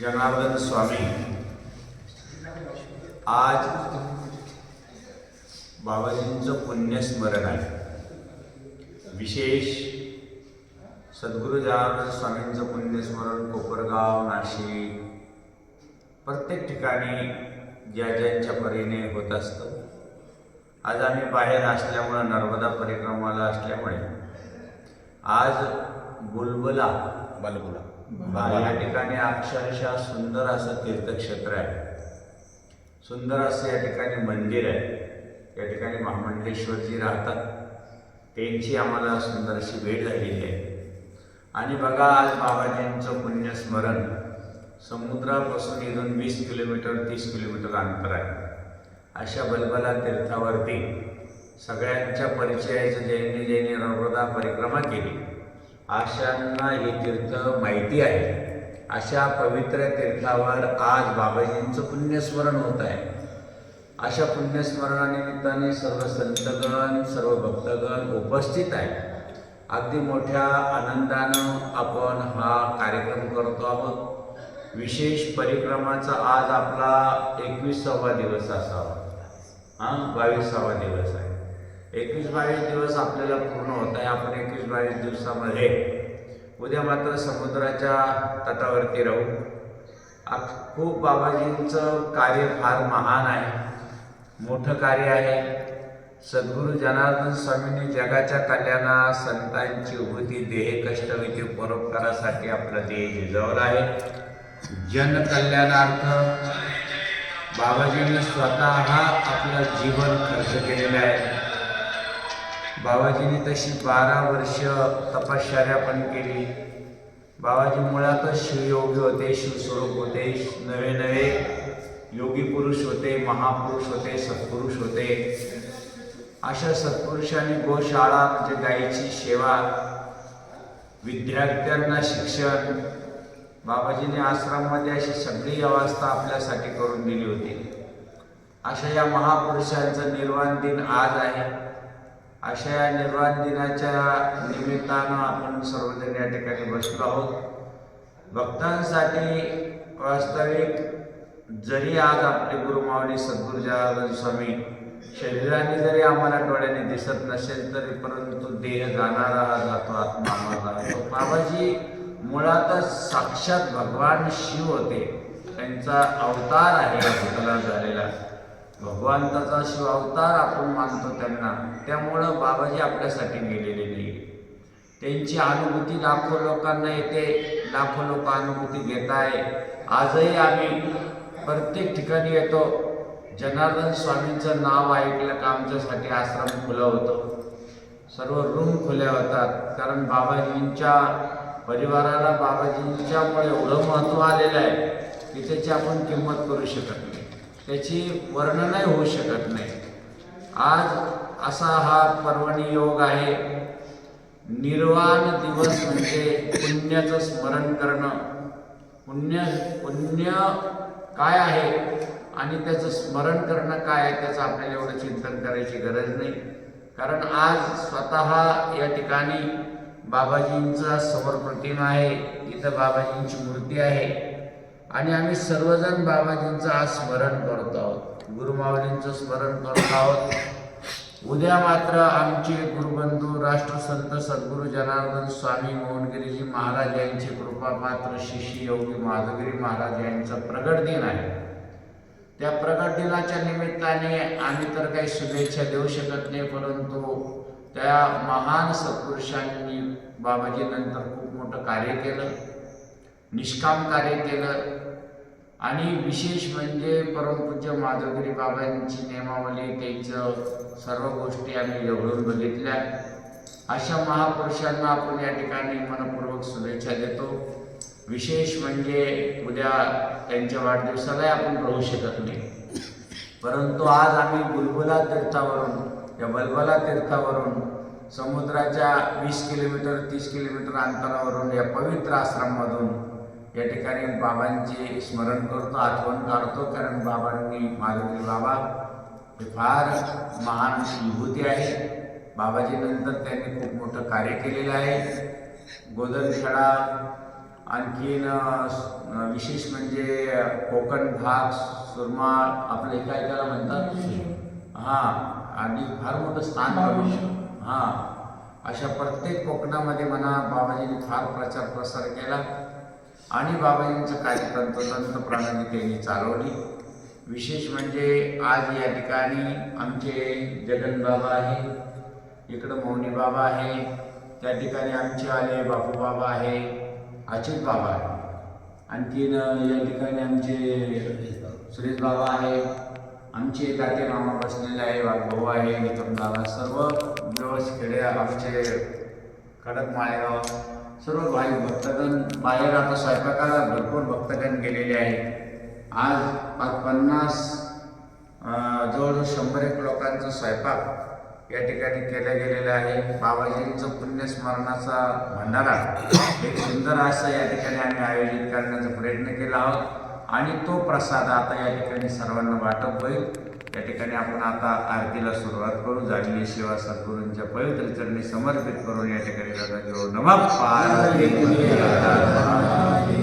जनार्दन स्वामी आज बाबाजींचं पुण्यस्मरण आहे. विशेष सद्गुरू जनार्दन स्वामींचं पुण्यस्मरण कोपरगाव नाशिक प्रत्येक ठिकाणी ज्या ज्यांच्या परीने होत असतं. आज आम्ही बाहेर असल्यामुळं नर्मदा परिक्रमाला असल्यामुळे आज बुलबुला बलबुला या ठिकाणी अक्षरशः सुंदर असं तीर्थक्षेत्र आहे. सुंदर असं या ठिकाणी मंदिर आहे. या ठिकाणी महामंडेश्वरजी राहतात. त्यांची आम्हाला सुंदर अशी भेट झालेली आहे. आणि बघा आज बाबाजींचं पुण्यस्मरण. समुद्रापासून इथून वीस किलोमीटर तीस किलोमीटर अंतर आहे. अशा बलबला तीर्थावरती सगळ्यांच्या परिचयाचं ज्यांनी ज्यांनी नर्मदा परिक्रमा केली. अशांना हे तीर्थ माहिती आहे. अशा पवित्र तीर्थावर आज बाबाजींचं पुण्यस्मरण होत आहे. अशा पुण्यस्मरणानिमित्ताने सर्व संतगण सर्व भक्तगण उपस्थित आहे अगदी मोठ्या आनंदानं आपण हा कार्यक्रम करतो आहोत. विशेष परिक्रमाचा आज आपला एकवीसावा दिवस असावा. हां बावीसावा दिवस आहे. एकवीस बावीस दिवस आपल्याला पूर्ण होत आहे. आपण एकवीस बावीस दिवसामध्ये उद्या मात्र समुद्राच्या तटावरती राहू. आप खूप बाबाजींचं कार्य फार महान आहे. मोठं कार्य आहे. सद्गुरू जनार्दन स्वामींनी जगाच्या कल्याणा संतांची उभती देह कष्टविधी परोपकारासाठी आपलं देह झिजवलं आहे. जनकल्याणार्थ बाबाजींनी स्वतः आपलं जीवन खर्च केलेलं आहे. बाबाजीने तशी बारा वर्ष तपश्चर्या पण केली. बाबाजी मुळातच शिवयोगी होते शिवस्वरूप होते नवे नवे योगी पुरुष होते महापुरुष होते सत्पुरुष होते. अशा सत्पुरुषांनी गोशाळा म्हणजे गायीची सेवा विद्यार्थ्यांना शिक्षण बाबाजीने आश्रममध्ये अशी सगळी अवस्था आपल्यासाठी करून दिली होती. अशा या महापुरुषांचं निर्वाण दिन आज आहे. अशा या निर्वाण दिनाच्या निमित्तानं आपण सर्वजण या ठिकाणी बसलो आहोत. भक्तांसाठी वास्तविक जरी आज आपले गुरुमावली सद्गुरू स्वामी शरीराने जरी आम्हाला डोळ्याने दिसत नसेल तरी परंतु देह जाणारा हा जातो आत्मा आम्हाला जातो. बाबाजी मुळातच साक्षात भगवान शिव होते. त्यांचा अवतार आहे झालेला भगवंताचा शिव अवतार आपण मानतो त्यांना. त्यामुळं बाबाजी आपल्यासाठी गेलेले नाही. त्यांची अनुभूती लाखो लोकांना येते. लाखो लोक अनुभूती घेत आहे आजही आम्ही प्रत्येक ठिकाणी येतो. जनार्दन स्वामींचं नाव ऐकलं का आमच्यासाठी आश्रम खुलं होतं. सर्व रूम खुल्या होतात. कारण बाबाजींच्या परिवाराला बाबाजींच्यामुळे एवढं महत्त्व आलेलं आहे. की त्याची आपण किंमत करू शकत त्याची वर्णनही होऊ शकत नाही. आज असा हा पर्वणी योग आहे. निर्वाण दिवस म्हणजे पुण्याचं स्मरण करणं. पुण्य पुण्य काय आहे आणि त्याचं स्मरण करणं काय आहे त्याचं आपल्याला एवढं चिंतन करायची गरज नाही. कारण आज स्वतः या ठिकाणी बाबाजींचा समोर प्रतिमा आहे. इथं बाबाजींची मूर्ती आहे. आणि आम्ही सर्वजण बाबाजींचं आज स्मरण करतो आहोत. गुरुमावलींचं स्मरण करत आहोत. उद्या मात्र आमचे गुरुबंधू राष्ट्रसंत सद्गुरू जनार्दन स्वामी मोहनगिरीजी महाराज यांची कृपापात्र शिष्य योगी माधुगिरी महाराज यांचा प्रगट दिन आहे. त्या प्रगट दिनाच्या निमित्ताने आम्ही तर काही शुभेच्छा देऊ शकत नाही परंतु त्या महान सत्पुरुषांनी बाबाजी नंतर खूप मोठं कार्य केलं. निष्काम कार्य केलं. आणि विशेष म्हणजे परमपूज्य माधवगिरी बाबांची नियमावली त्यांचं सर्व गोष्टी आम्ही एवढून बघितल्या. अशा महापुरुषांना आपण या ठिकाणी मनपूर्वक शुभेच्छा देतो. विशेष म्हणजे उद्या त्यांच्या वाढदिवसालाही आपण राहू शकत नाही. परंतु आज आम्ही बुलबुला तीर्थावरून या बलबला तीर्थावरून समुद्राच्या वीस किलोमीटर तीस किलोमीटर अंतरावरून या पवित्र आश्रमामधून या ठिकाणी बाबांचे स्मरण करतो आठवण काढतो कारण बाबांनी माधवगिरी बाबा हे फार महान विभूती आहे. बाबाजीनंतर त्यांनी खूप मोठं कार्य केलेलं आहे. गोदनखेडा आणखीन विशेष म्हणजे कोकण भाग सुरमाळ आपले काय त्याला म्हणतात. हा आणि फार मोठं स्थान हा अशा प्रत्येक कोकणामध्ये म्हणा बाबाजींनी फार प्रचार प्रसार केला. आणि बाबाजींचं कार्य तंतोतंत प्रणाली त्यांनी चालवली. विशेष म्हणजे आज या ठिकाणी आमचे जगन बाबा आहे इकडं मौनी बाबा आहे त्या ठिकाणी आमचे आले बापू बाबा आहे अचित बाबा आहे. आणखीन या ठिकाणी आमचे सुरेश बाबा आहे आमचे ताते मामा बसलेले आहे भाऊ आहे निकम दादा सर्व व्यवस्थित खेडे आमचे कडक माळेगाव सर्व भाई भक्तगण बाहेर आता स्वयंपाकाला भरपूर भक्तगण गेलेले आहेत. आज पाच पन्नास जवळजवळ शंभर एक लोकांचा स्वयंपाक या ठिकाणी केला गेलेला आहे. बाबाजींचं पुण्यस्मरणाचा भंडारा एक सुंदर असं या ठिकाणी आम्ही आयोजित करण्याचा प्रयत्न केला आहोत. आणि तो प्रसाद आता या ठिकाणी सर्वांना वाटप होईल. या ठिकाणी आपण आता आरतीला सुरुवात करू. झालेली सेवा सद्गुरूंच्या पवित्र चरणी समर्पित करून या ठिकाणी जाता घेऊ नमः. पार्वती.